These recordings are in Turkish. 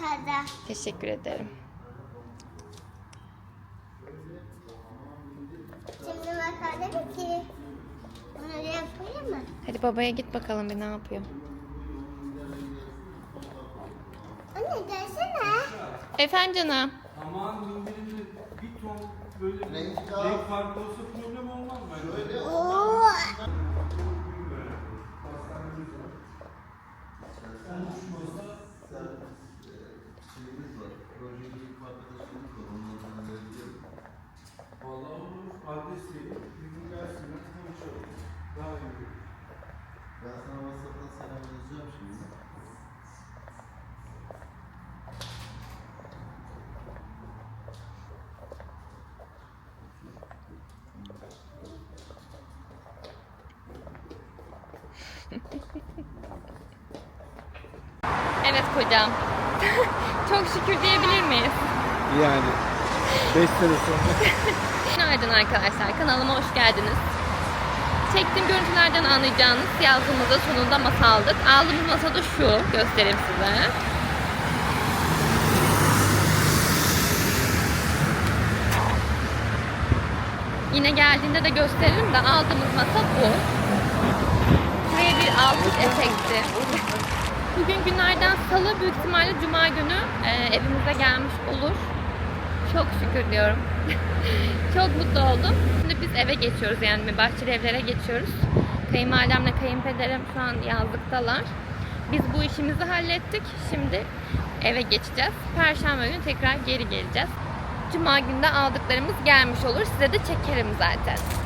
makarna. Teşekkür ederim. Şimdi makarna bitti. Bunu yapayım mı? Hadi babaya git bakalım bir ne yapıyor. Anne gelsene. Efendim canım. Aman bir ton böyle renk farkı olsa problem olmaz bence. Oo. Vallahi olur. Adres verin. Bir gün gelsinler konuşalım. Daha iyi olur. Ben sana WhatsApp'tan selam yazacağım şimdi. Evet kocam. Çok şükür diyebilir miyiz? Yani 5 sene sonra. Günaydın arkadaşlar. Kanalıma hoş geldiniz. Çektiğim görüntülerden anlayacağınız yazdığımızda sonunda masa aldık. Aldığımız masa da şu. Göstereyim size. Yine geldiğinde de gösteririm de aldığımız masa bu. Buraya bir alkış efekti. Bugün günlerden salı büyük ihtimalle cuma günü e, evimize gelmiş olur. Çok şükür diyorum. Çok mutlu oldum. Şimdi biz eve geçiyoruz yani bahçeli evlere geçiyoruz. Kayınvalidemle kayınpederim şu an yazlıktalar. Biz bu işimizi hallettik. Şimdi eve geçeceğiz. Perşembe günü tekrar geri geleceğiz. Cuma günde aldıklarımız gelmiş olur. Size de çekerim zaten.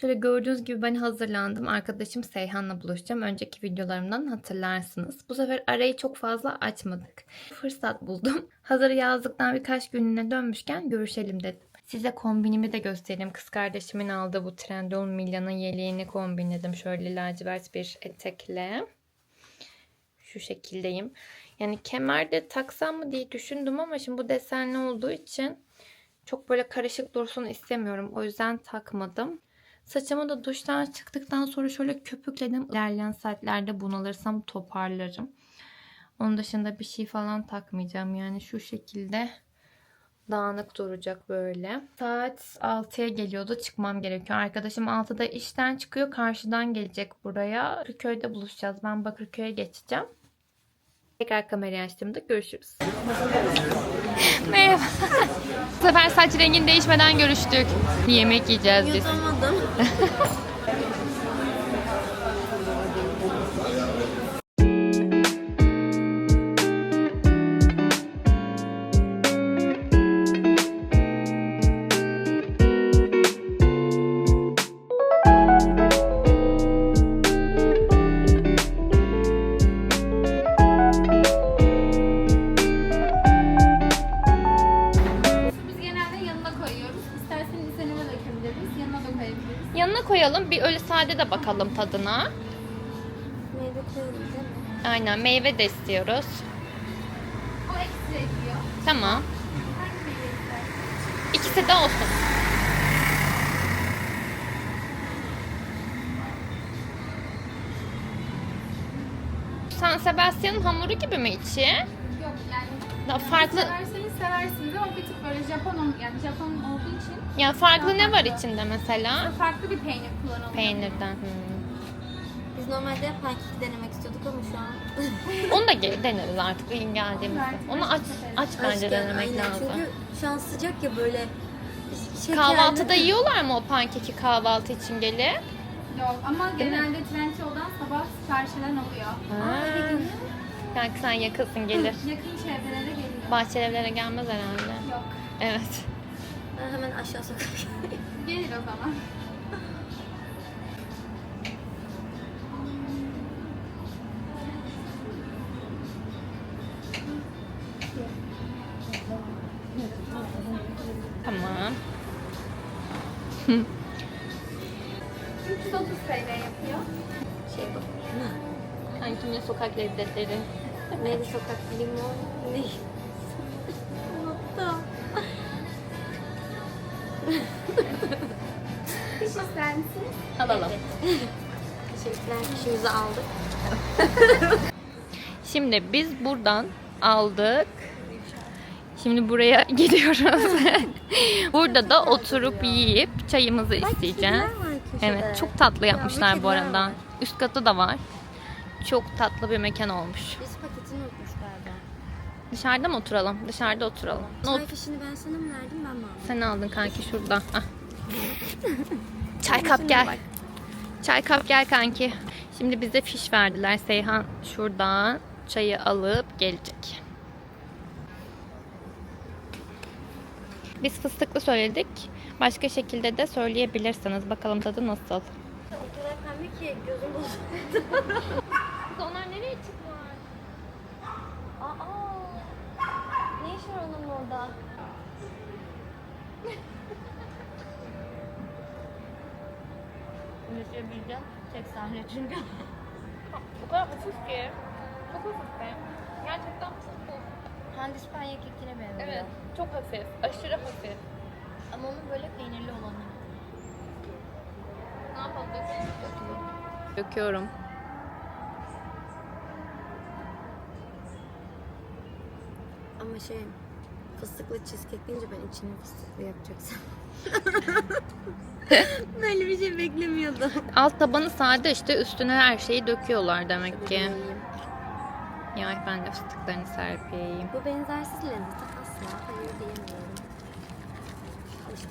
Şöyle gördüğünüz gibi ben hazırlandım. Arkadaşım Seyhan'la buluşacağım. Önceki videolarımdan hatırlarsınız. Bu sefer arayı çok fazla açmadık. Fırsat buldum. Hazır yazdıktan birkaç gününe dönmüşken görüşelim dedim. Size kombinimi de göstereyim. Kız kardeşimin aldığı bu Trendyol Milan'ın yeleğini kombinledim. Şöyle lacivert bir etekle. Şu şekildeyim. Yani kemerde taksam mı diye düşündüm ama şimdi bu desenli olduğu için çok böyle karışık dursun istemiyorum. O yüzden takmadım. Saçımı da duştan çıktıktan sonra şöyle köpükledim. İlerleyen saatlerde bunalırsam toparlarım. Onun dışında bir şey falan takmayacağım. Yani şu şekilde dağınık duracak böyle. Saat 6'ya geliyordu. Çıkmam gerekiyor. Arkadaşım 6'da işten çıkıyor. Karşıdan gelecek buraya. Bakırköy'de buluşacağız. Ben Bakırköy'e geçeceğim. Tekrar kamerayı açtığımda görüşürüz. Merhaba. Bu sefer saç rengin değişmeden görüştük. Yemek yiyeceğiz biz. Yutamadım. sade de bakalım tadına. Meyve koyalım değil mi? Aynen meyve de istiyoruz. O ekstra ediyor. Tamam. Hangi meyve? İkisi de olsun. San Sebastian'ın hamuru gibi mi içi? Yok yani. Daha farklı Severseniz seversiniz ama bir tık böyle Japon yani Japon olduğu için ya farklı ne var içinde mesela? farklı bir peynir Peynirden. hmm. Biz normalde pankek denemek istiyorduk ama şu an Onu da gel- deneriz artık gün geldiğimizde. Onu aç aç bence Açken, denemek aynen. lazım. Çünkü şu an sıcak ya böyle şekerli. Kahvaltıda yiyorlar mı o pankeki kahvaltı için gelip? Yok ama genelde Trendyol'dan sabah sipariş eden oluyor. Ha. Yani sen yakınsın gelir. Yakın çevrelere geliyor. Bahçeli evlere gelmez herhalde. Yok. Evet. Ben hemen aşağı sokak. Gelir o zaman. TL yapıyor. Şey bak. Sanki yine sokak lezzetleri. Neydi sokak limon? Ne? Unuttum. Fiş ister misiniz? Alalım. Teşekkürler. Fişimizi aldık. Şimdi biz buradan aldık. Şimdi buraya gidiyoruz. Burada da oturup yiyip çayımızı isteyeceğiz. Evet çok tatlı yapmışlar bu kediler arada. var. Üst katı da var. Çok tatlı bir mekan olmuş. Biz paketini unutmuş galiba. Dışarıda mı oturalım? Dışarıda oturalım. Çay Not fişini ben sana mı verdim ben mi aldım? sen aldın kanki şurada. Ah. Çay kap gel. Çay kap gel kanki. Şimdi bize fiş verdiler. Seyhan şuradan çayı alıp gelecek. Biz fıstıklı söyledik. Başka şekilde de söyleyebilirsiniz. Bakalım tadı nasıl. O kadar pembe ki gözüm bozuldu. Onlar nereye çıktılar? Aa! Ne iş var onun orada? Müzebileceğim. Tek sahne çünkü. o kadar hafif ki. Çok hafif be. Gerçekten çok hafif. Pandispanya kekine benziyor. Evet. Çok hafif. Aşırı hafif. Ama onun böyle peynirli olanı. Ne yapalım? Döküyorum. Ama şey fıstıklı cheesecake deyince ben içini fıstıklı yapacaksam. böyle bir şey beklemiyordum. Alt tabanı sade işte üstüne her şeyi döküyorlar demek ki. Ya ben de fıstıklarını serpeyim. Bu benzersiz lezzete asla hayır diyemiyorum.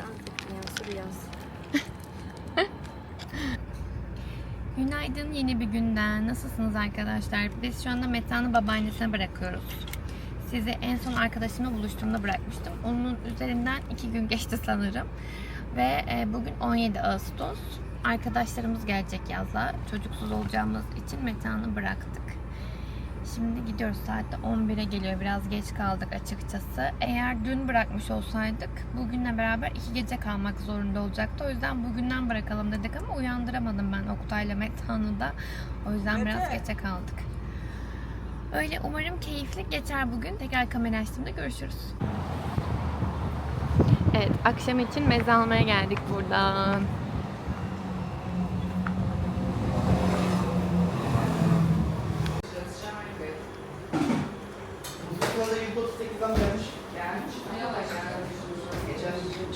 Günaydın yeni bir günden. Nasılsınız arkadaşlar? Biz şu anda Meta'nın babaannesine bırakıyoruz. Sizi en son arkadaşımla buluştuğumda bırakmıştım. Onun üzerinden iki gün geçti sanırım. Ve e, bugün 17 Ağustos. Arkadaşlarımız gelecek yazla. Çocuksuz olacağımız için Meta'nı bıraktık. Şimdi gidiyoruz saatte 11'e geliyor. Biraz geç kaldık açıkçası. Eğer dün bırakmış olsaydık bugünle beraber iki gece kalmak zorunda olacaktı. O yüzden bugünden bırakalım dedik ama uyandıramadım ben Oktay'la Metehan'ı da. O yüzden biraz geçe kaldık. Öyle umarım keyifli geçer bugün. Tekrar kamera açtığımda görüşürüz. Evet akşam için meze almaya geldik buradan.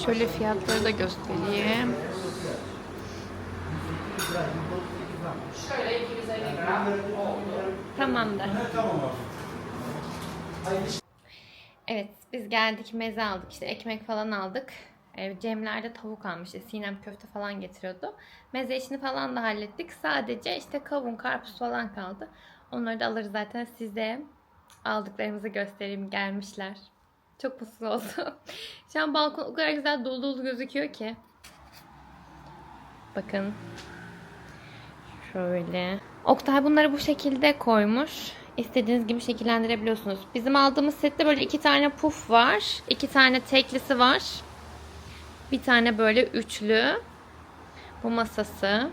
Şöyle fiyatları da göstereyim. Tamamdır. Evet biz geldik meze aldık işte ekmek falan aldık. Ee, Cemler'de tavuk almıştı. Sinem köfte falan getiriyordu. Meze işini falan da hallettik. Sadece işte kavun, karpuz falan kaldı. Onları da alırız zaten size. Aldıklarımızı göstereyim gelmişler. Çok mutlu oldum. Şu an balkon o kadar güzel dolu dolu gözüküyor ki. Bakın. Şöyle. Oktay bunları bu şekilde koymuş. İstediğiniz gibi şekillendirebiliyorsunuz. Bizim aldığımız sette böyle iki tane puf var. iki tane teklisi var. Bir tane böyle üçlü. Bu masası.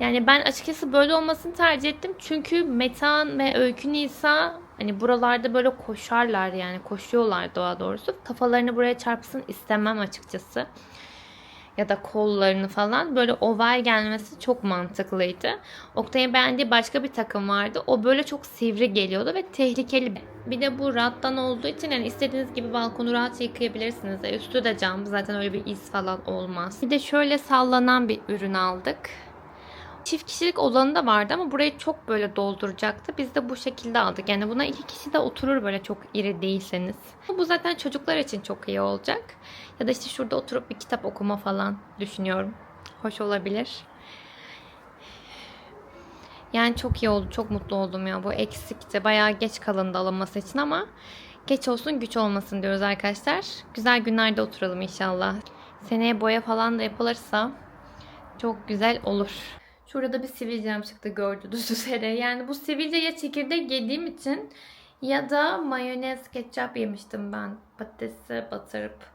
Yani ben açıkçası böyle olmasını tercih ettim. Çünkü Metan ve Öykü Nisa hani buralarda böyle koşarlar yani koşuyorlar daha doğrusu. Kafalarını buraya çarpsın istemem açıkçası. Ya da kollarını falan böyle oval gelmesi çok mantıklıydı. Oktay'ın beğendiği başka bir takım vardı. O böyle çok sivri geliyordu ve tehlikeli. Bir de bu rattan olduğu için yani istediğiniz gibi balkonu rahat yıkayabilirsiniz. E, Üstü de cam zaten öyle bir iz falan olmaz. Bir de şöyle sallanan bir ürün aldık. Çift kişilik olanı da vardı ama burayı çok böyle dolduracaktı. Biz de bu şekilde aldık. Yani buna iki kişi de oturur böyle çok iri değilseniz. Bu zaten çocuklar için çok iyi olacak. Ya da işte şurada oturup bir kitap okuma falan düşünüyorum. Hoş olabilir. Yani çok iyi oldu. Çok mutlu oldum ya. Bu eksikti. Bayağı geç kalındı alınması için ama geç olsun güç olmasın diyoruz arkadaşlar. Güzel günlerde oturalım inşallah. Seneye boya falan da yapılırsa çok güzel olur. Şurada da bir sivilcem çıktı gördüğünüz üzere. Yani bu sivilce ya çekirdek yediğim için ya da mayonez ketçap yemiştim ben patatesi batırıp.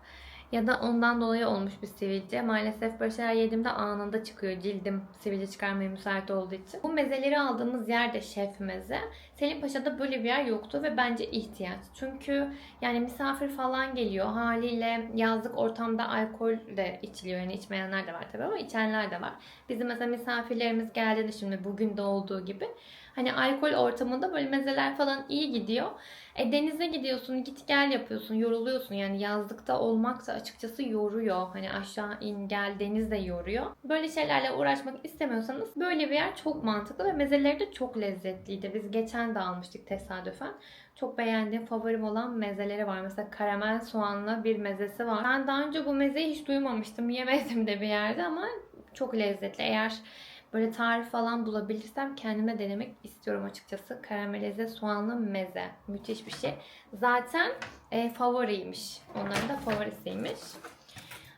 Ya da ondan dolayı olmuş bir sivilce. Maalesef böyle şeyler yediğimde anında çıkıyor cildim sivilce çıkarmaya müsait olduğu için. Bu mezeleri aldığımız yerde şef meze. Selim Paşa'da böyle bir yer yoktu ve bence ihtiyaç. Çünkü yani misafir falan geliyor. Haliyle yazlık ortamda alkol de içiliyor. Yani içmeyenler de var tabii ama içenler de var. Bizim mesela misafirlerimiz geldiğinde şimdi bugün de olduğu gibi hani alkol ortamında böyle mezeler falan iyi gidiyor. E denize gidiyorsun, git gel yapıyorsun, yoruluyorsun. Yani yazlıkta olmak da açıkçası yoruyor. Hani aşağı in gel deniz de yoruyor. Böyle şeylerle uğraşmak istemiyorsanız böyle bir yer çok mantıklı ve mezeleri de çok lezzetliydi. Biz geçen de almıştık tesadüfen. Çok beğendiğim, favorim olan mezeleri var. Mesela karamel soğanlı bir mezesi var. Ben daha önce bu mezeyi hiç duymamıştım. Yemedim de bir yerde ama çok lezzetli. Eğer böyle tarif falan bulabilirsem kendime denemek istiyorum açıkçası. Karamelize soğanlı meze. Müthiş bir şey. Zaten e, favoriymiş. Onların da favorisiymiş.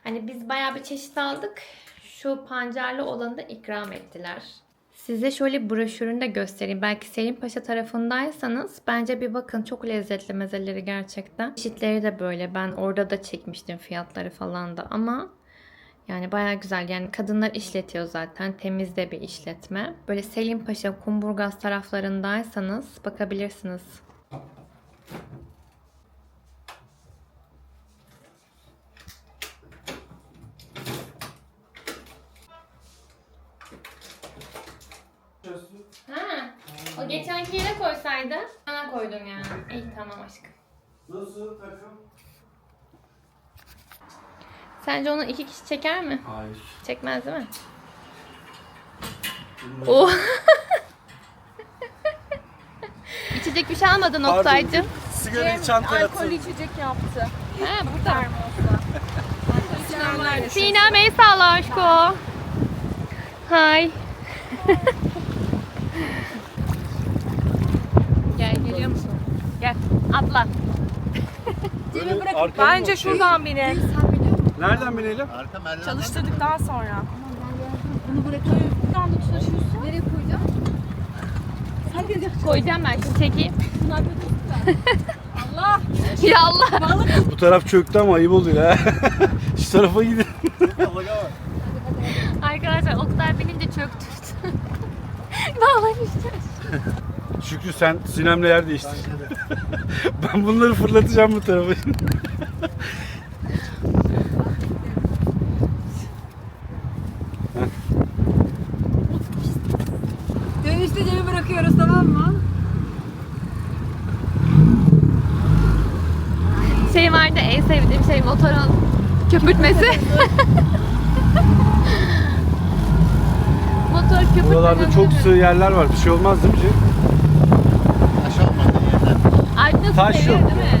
Hani biz bayağı bir çeşit aldık. Şu pancarlı olanı da ikram ettiler. Size şöyle broşürünü de göstereyim. Belki Selim Paşa tarafındaysanız bence bir bakın. Çok lezzetli mezeleri gerçekten. Çeşitleri de böyle. Ben orada da çekmiştim fiyatları falan da ama yani baya güzel. Yani kadınlar işletiyor zaten. Temiz de bir işletme. Böyle Selim Paşa, Kumburgaz taraflarındaysanız bakabilirsiniz. Ha, o geçenki yere koysaydı. Bana koydum ya. İyi tamam aşkım. Nasıl takım? Sence onu iki kişi çeker mi? Hayır. Çekmez değil mi? Oh. İçecek bir şey almadın Oktay'cım. Sigarayı çantaya atın. içecek yaptı. Ha burada. Sinem el salla aşko. Hay. Gel geliyor musun? Gel atla. Bence bak. şuradan binelim. Nereden binelim? Arka merdiven. Çalıştırdıktan sonra. Bunu bırakıyorum. Buradan da taşıyorsun. Nereye koyacağım? Koyacağım ben şimdi çekeyim. Allah! Ya Allah. Bu taraf çöktü ama ayıp oluyor ha. Şu tarafa gidin. Arkadaşlar Oktay binince çöktürdü. Bağlamıştır. Şükrü sen Sinem'le yer değiştir. ben bunları fırlatacağım bu tarafa. Dönüşte cebe bırakıyoruz tamam mı? Şey vardı en sevdiğim şey motorun köpürtmesi. Motor köpürtmesi. Buralarda çok sığ yerler var. Bir şey olmaz değil mi? Taş olmadı yerler. Nasıl Taş seviyor yok. değil mi?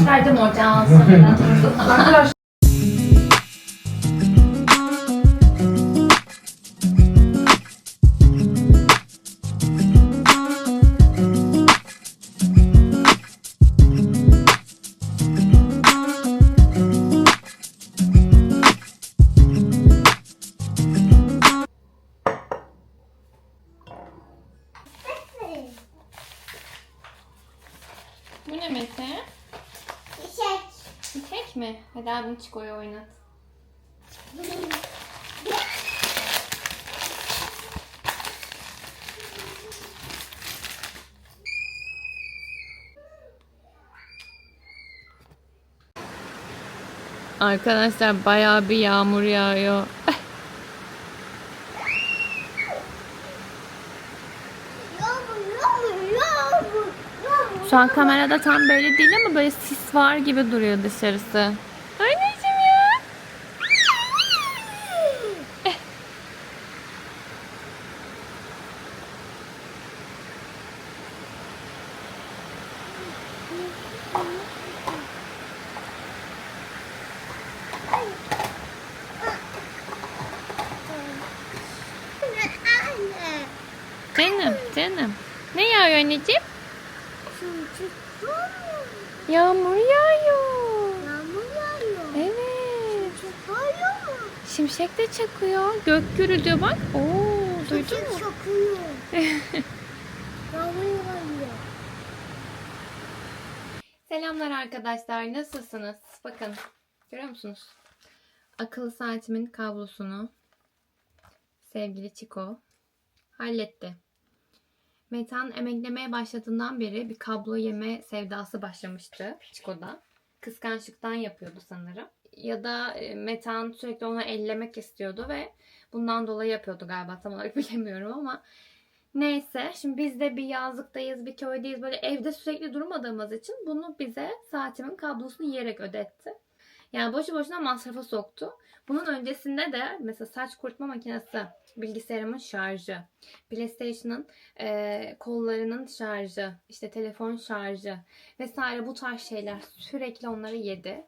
Çıkardım ocağın sonra. Bu abim Çiko'yu oynat. Arkadaşlar bayağı bir yağmur yağıyor. Şu an kamerada tam belli değil ama böyle sis var gibi duruyor dışarısı. Anneciğim ya. Anne. Canım, canım. Ne yağıyor anneciğim? Çocuk Yağmur yağıyor. Yağmur yağıyor. Evet. Çocuk yağıyor mu? Şimşek de çakıyor. Gök gürültüyor bak. Oo, duydun mu? Çocuk çakıyor. Yağmur yağıyor. Selamlar arkadaşlar. Nasılsınız? Bakın. Görüyor musunuz? Akıllı saatimin kablosunu sevgili Çiko halletti. Metan emeklemeye başladığından beri bir kablo yeme sevdası başlamıştı Çiko'da. Kıskançlıktan yapıyordu sanırım. Ya da e, Metan sürekli onu ellemek istiyordu ve bundan dolayı yapıyordu galiba tam olarak bilemiyorum ama Neyse şimdi biz de bir yazlıktayız bir köydeyiz böyle evde sürekli durmadığımız için bunu bize saatimin kablosunu yiyerek ödetti. Yani boşu boşuna masrafa soktu. Bunun öncesinde de mesela saç kurutma makinesi, bilgisayarımın şarjı, PlayStation'ın eee, kollarının şarjı, işte telefon şarjı vesaire bu tarz şeyler sürekli onları yedi.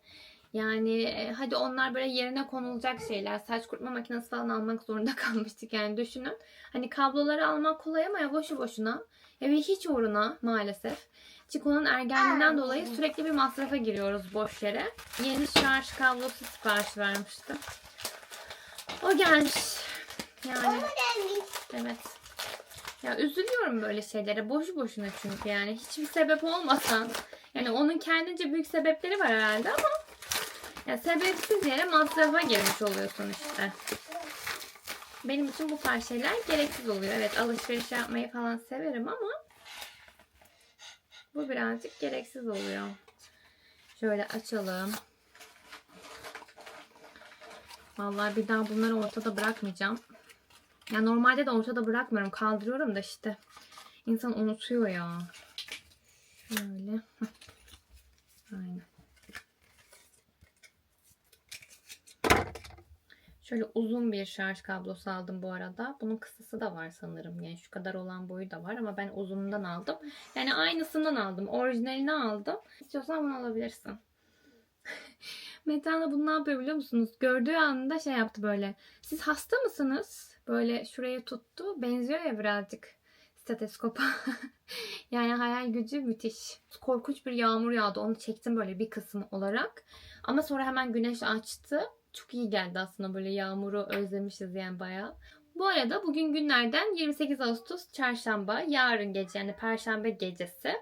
Yani e, hadi onlar böyle yerine konulacak şeyler. Saç kurutma makinesi falan almak zorunda kalmıştık yani düşünün. Hani kabloları almak kolay ama ya boşu boşuna. Ya ve hiç uğruna maalesef. Çiko'nun ergenliğinden dolayı sürekli bir masrafa giriyoruz boş yere. Yeni şarj kablosu sipariş vermiştim. O gelmiş. Yani Gelmiş. evet. Ya üzülüyorum böyle şeylere. Boşu boşuna çünkü yani. Hiçbir sebep olmasan. Yani onun kendince büyük sebepleri var herhalde ama ya sebepsiz yere masrafa girmiş oluyorsun işte. Benim için bu tarz şeyler gereksiz oluyor. Evet alışveriş yapmayı falan severim ama bu birazcık gereksiz oluyor. Şöyle açalım. Vallahi bir daha bunları ortada bırakmayacağım. Ya normalde de ortada bırakmıyorum. Kaldırıyorum da işte. İnsan unutuyor ya. Şöyle. Aynen. Şöyle uzun bir şarj kablosu aldım bu arada. Bunun kısası da var sanırım. Yani şu kadar olan boyu da var ama ben uzunundan aldım. Yani aynısından aldım. Orijinalini aldım. İstiyorsan bunu alabilirsin. Da bunu ne yapıyor biliyor musunuz? Gördüğü anda şey yaptı böyle. Siz hasta mısınız? Böyle şuraya tuttu. Benziyor ya birazcık stetoskopa. yani hayal gücü müthiş. Korkunç bir yağmur yağdı. Onu çektim böyle bir kısım olarak. Ama sonra hemen güneş açtı. Çok iyi geldi aslında böyle yağmuru özlemişiz yani bayağı. Bu arada bugün günlerden 28 Ağustos çarşamba. Yarın gece yani perşembe gecesi.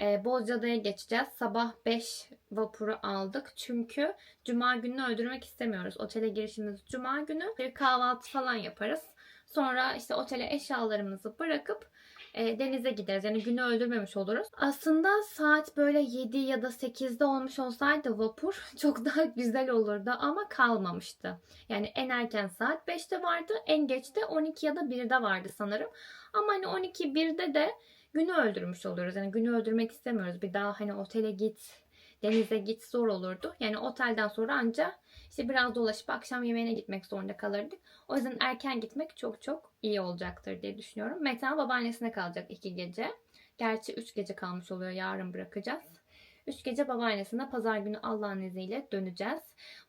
Ee, Bozcaada'ya geçeceğiz. Sabah 5 vapuru aldık. Çünkü cuma gününü öldürmek istemiyoruz. Otele girişimiz cuma günü. Bir kahvaltı falan yaparız. Sonra işte otele eşyalarımızı bırakıp e, denize gideriz. Yani günü öldürmemiş oluruz. Aslında saat böyle 7 ya da 8'de olmuş olsaydı vapur çok daha güzel olurdu ama kalmamıştı. Yani en erken saat 5'te vardı. En geç de 12 ya da 1'de vardı sanırım. Ama hani 12 1'de de günü öldürmüş oluyoruz. Yani günü öldürmek istemiyoruz. Bir daha hani otele git, denize git zor olurdu. Yani otelden sonra anca İşte biraz dolaşıp akşam yemeğine gitmek zorunda kalırdık. O yüzden erken gitmek çok çok iyi olacaktır diye düşünüyorum. Metehan babaannesine kalacak iki gece. Gerçi üç gece kalmış oluyor. Yarın bırakacağız. Üç gece babaannesine pazar günü Allah'ın izniyle döneceğiz.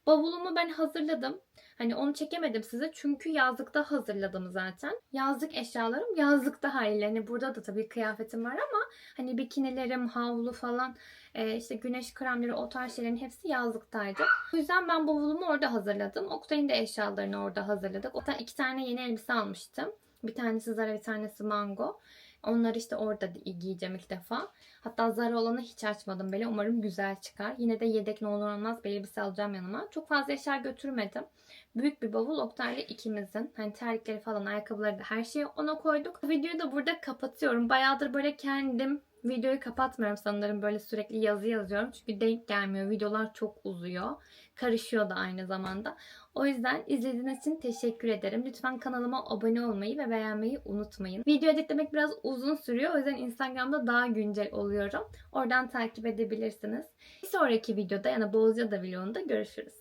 Bavulumu ben hazırladım. Hani onu çekemedim size çünkü yazlıkta hazırladım zaten. Yazlık eşyalarım yazlıkta haliyle. Hani burada da tabii kıyafetim var ama hani bikinilerim, havlu falan e, işte güneş kremleri o tarz şeylerin hepsi yazlıktaydı. O yüzden ben bavulumu orada hazırladım. Oktay'ın da eşyalarını orada hazırladık. Oktay iki tane yeni elbise almıştım. Bir tanesi Zara bir tanesi Mango. Onları işte orada giyeceğim ilk defa. Hatta Zara olanı hiç açmadım bile. Umarım güzel çıkar. Yine de yedek ne olur olmaz bir elbise alacağım yanıma. Çok fazla eşya götürmedim. Büyük bir bavul Oktay'la ikimizin. Hani terlikleri falan, ayakkabıları da her şeyi ona koyduk. Videoyu da burada kapatıyorum. Bayağıdır böyle kendim videoyu kapatmıyorum sanırım. Böyle sürekli yazı yazıyorum. Çünkü denk gelmiyor. Videolar çok uzuyor. Karışıyor da aynı zamanda. O yüzden izlediğiniz için teşekkür ederim. Lütfen kanalıma abone olmayı ve beğenmeyi unutmayın. Video editlemek biraz uzun sürüyor. O yüzden Instagram'da daha güncel oluyorum. Oradan takip edebilirsiniz. Bir sonraki videoda yani Bozcaada vlogunda görüşürüz.